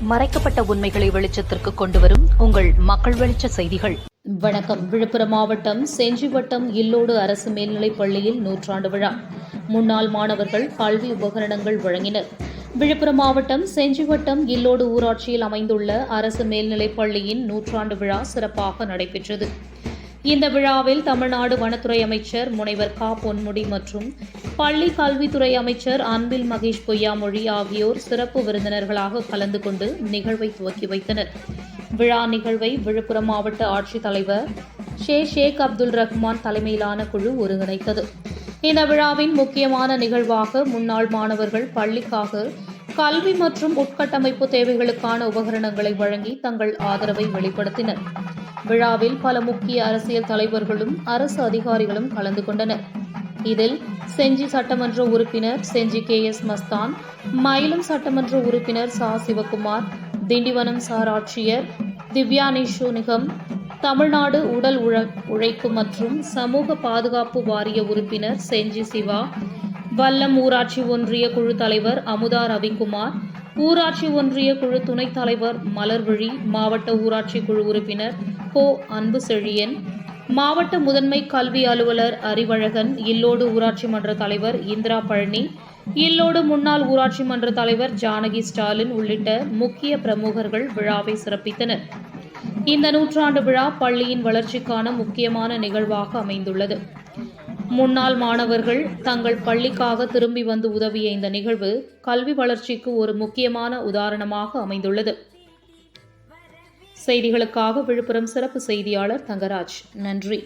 மறைக்கப்பட்ட உண்மைகளை வெளிச்சத்திற்கு கொண்டுவரும் உங்கள் மக்கள் வெளிச்ச செய்திகள். வணக்கம். விழுப்புரம் மாவட்டம் செஞ்சிவட்டம் இல்லோடு அரசு மேல்நிலைப் பள்ளியில் நூற்றாண்டு விழா. முன்னாள் மாணவர்கள் கல்வி உபகரணங்கள் வழங்கினர். விழுப்புரம் மாவட்டம் செஞ்சிவட்டம் இல்லோடு ஊராட்சியில் அமைந்துள்ள அரசு மேல்நிலைப் பள்ளியின் நூற்றாண்டு விழா சிறப்பாக நடைபெற்றது. இந்த விழாவில் தமிழ்நாடு வனத்துறை அமைச்சர் முனைவர் கா. பொன்முடி மற்றும் பள்ளி கல்வித்துறை அமைச்சர் அன்பில் மகேஷ் பொய்யாமொழி ஆகியோர் சிறப்பு விருந்தினர்களாக கலந்து கொண்டு நிகழ்வை துவக்கி வைத்தனர். விழா நிகழ்வை விழுப்புரம் மாவட்ட ஆட்சித்தலைவர் ஷே ஷேக் அப்துல் ரஹ்மான் தலைமையிலான குழு ஒருங்கிணைத்தது. இந்த விழாவின் முக்கியமான நிகழ்வாக முன்னாள் மாணவர்கள் பள்ளிக்காக கல்வி மற்றும் உட்கட்டமைப்பு தேவைகளுக்கான உபகரணங்களை வழங்கி தங்கள் ஆதரவை வெளிப்படுத்தினர். விழாவில் பல முக்கிய அரசியல் தலைவர்களும் அரசு அதிகாரிகளும் கலந்து கொண்டனர். இதில் செஞ்சி சட்டமன்ற உறுப்பினர் செஞ்சி கே எஸ் மஸ்தான் மயிலம் சட்டமன்ற உறுப்பினர் சா. சிவகுமார் திண்டிவனம் சார் ஆட்சியர் திவ்யானேஷு நிகம் தமிழ்நாடு உடல் உழ உழைப்பு மற்றும் சமூக பாதுகாப்பு வாரிய உறுப்பினர் செஞ்சி சிவா வல்லம் ஊராட்சி ஒன்றிய குழு தலைவர் அமுதா ரவிக்குமார் ஊராட்சி ஒன்றிய குழு துணைத் தலைவர் மலர்விழி மாவட்ட ஊராட்சி குழு உறுப்பினர் கோ. அன்பு செழியன் மாவட்ட முதன்மை கல்வி அலுவலர் அறிவழகன் இல்லோடு ஊராட்சி மன்ற தலைவர் இந்திரா பழனி இல்லோடு முன்னாள் ஊராட்சி மன்ற தலைவர் ஜானகி ஸ்டாலின் உள்ளிட்ட முக்கிய பிரமுகர்கள் விழாவை சிறப்பித்தனர். இந்த நூற்றாண்டு விழா பள்ளியின் வளர்ச்சிக்கான முக்கியமான நிகழ்வாக அமைந்துள்ளது. முன்னாள் மாணவர்கள் தங்கள் பள்ளிக்காக திரும்பி வந்து உதவிய இந்த நிகழ்வு கல்வி வளர்ச்சிக்கு ஒரு முக்கியமான உதாரணமாக அமைந்துள்ளது. செய்திகளுக்காக விழுப்புரம் சிறப்பு செய்தியாளர் தங்கராஜ் நன்றி.